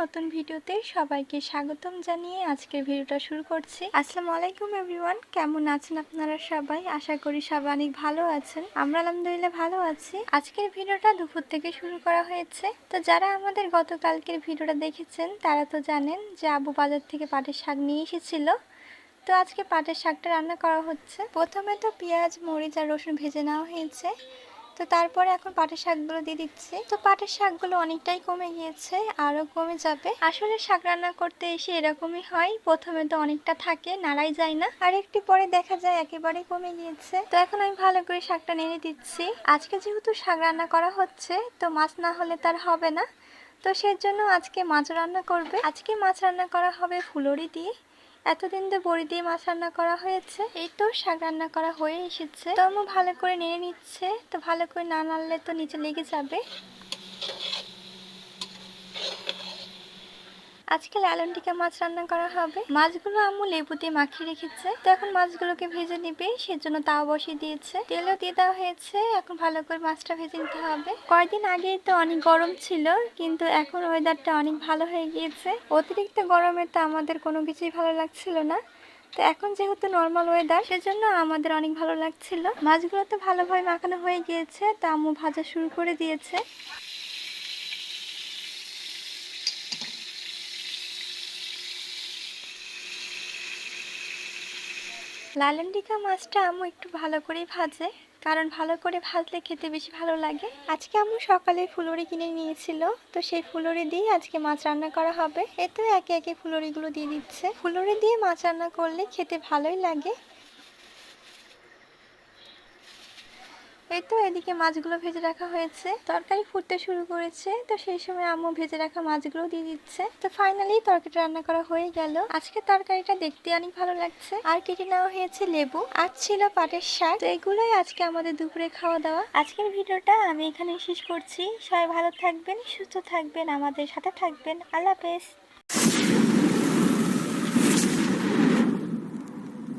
নতুন ভিডিওতে সবাইকে স্বাগতম জানিয়ে আজকের ভিডিওটা শুরু করছি। আসসালামু আলাইকুম এভরিওয়ান, কেমন আছেন আপনারা সবাই? আশা করি সবাই অনেক ভালো আছেন। আমরা আলহামদুলিল্লাহ ভালো আছি। আজকের ভিডিওটা দুপুর থেকে শুরু করা হয়েছে। তো যারা আমাদের গতকালকের ভিডিওটা দেখেছেন, তারা তো জানেন যে আবু বাজার থেকে পাটের শাক নিয়ে এসেছিল। তো আজকে পাটের শাকটা রান্না করা হচ্ছে। প্রথমে তো পেঁয়াজ, মরিচ আর রসুন ভেজে নেওয়া হয়েছে। তো তারপরে এখন পাটের শাকগুলো দিয়ে দিচ্ছি। তো পাটের শাকগুলো অনেকটাই কমে গিয়েছে, আরও কমে যাবে। আসলে শাক রান্না করতে এসে এরকমই হয়, প্রথমে তো অনেকটা থাকে, নাড়াই যায় না। আর একটু পরে দেখা যায় একেবারে কমে গিয়েছে। তো এখন আমি ভালো করে শাকটা নেড়ে দিচ্ছি। আজকে যেহেতু শাক রান্না করা হচ্ছে, তো মাছ না হলে তার হবে না। তো সেজন্য আজকে মাছ রান্না করবে। আজকে মাছ রান্না করা হবে ফুলরি দিয়ে। এতদিন তো বড়ি দিয়ে মাছ রান্না করা হয়েছে, এই তো শাক রান্না করা হয়ে এসেছে। তো ভালো করে নেড়ে নিচ্ছে, তো ভালো করে না নাড়লে তো নিচে লেগে যাবে। আজকে লালন টিকা মাছ রান্না করা হবে। মাছগুলো আম্মু লেবু দিয়ে মাখিয়ে রেখেছে। তো এখন মাছগুলোকে ভেজে নিবে। সেজন্য তাও বসিয়ে দিয়েছে। তেলও দিয়ে দেওয়া হয়েছে। এখন ভালো করে মাছটা ভেজে নিতে হবে। কয়েকদিন আগেই তো অনেক গরম ছিল, কিন্তু এখন ওয়েদারটা অনেক ভালো হয়ে গিয়েছে। অতিরিক্ত গরমে তো আমাদের কোনো কিছুই ভালো লাগছিল না। তো এখন যেহেতু নর্মাল ওয়েদার সেজন্য আমাদের অনেক ভালো লাগছিল। মাছগুলো তো ভালোভাবে মাখানো হয়ে গিয়েছে। তো আম্মু ভাজা শুরু করে দিয়েছে। লালন্ডিকা মাছটা আমু একটু ভালো করেই ভাজে, কারণ ভালো করে ভাজলে খেতে বেশি ভালো লাগে। আজকে আমু সকালে ফুলরি কিনে নিয়েছিল, তো সেই ফুলরি দিয়ে আজকে মাছ রান্না করা হবে। এতে একে একে ফুলরিগুলো দিয়ে দিচ্ছে। ফুলরি দিয়ে মাছ রান্না করলে খেতে ভালোই লাগে। এই তো এদিকে মাছগুলো ভেজে রাখা হয়েছে। তরকারি ফুটতে শুরু করেছে, তো সেই সময় আম্মু ভেজে রাখা মাছগুলো দিয়ে দিচ্ছে। তো ফাইনালি তরকারিটা রান্না করা হয়ে গেল। আজকে তরকারিটা দেখতে অনেক ভালো লাগছে। আর কেটে নেওয়া হয়েছে লেবু আর ছিল পাটের শাক। তো এগুলোই আজকে আমাদের দুপুরে খাওয়া দাওয়া। আজকের ভিডিওটা আমি এখানে শেষ করছি। সবাই ভালো থাকবেন, সুস্থ থাকবেন, আমাদের সাথে থাকবেন। আল্লাহ হাফেজ।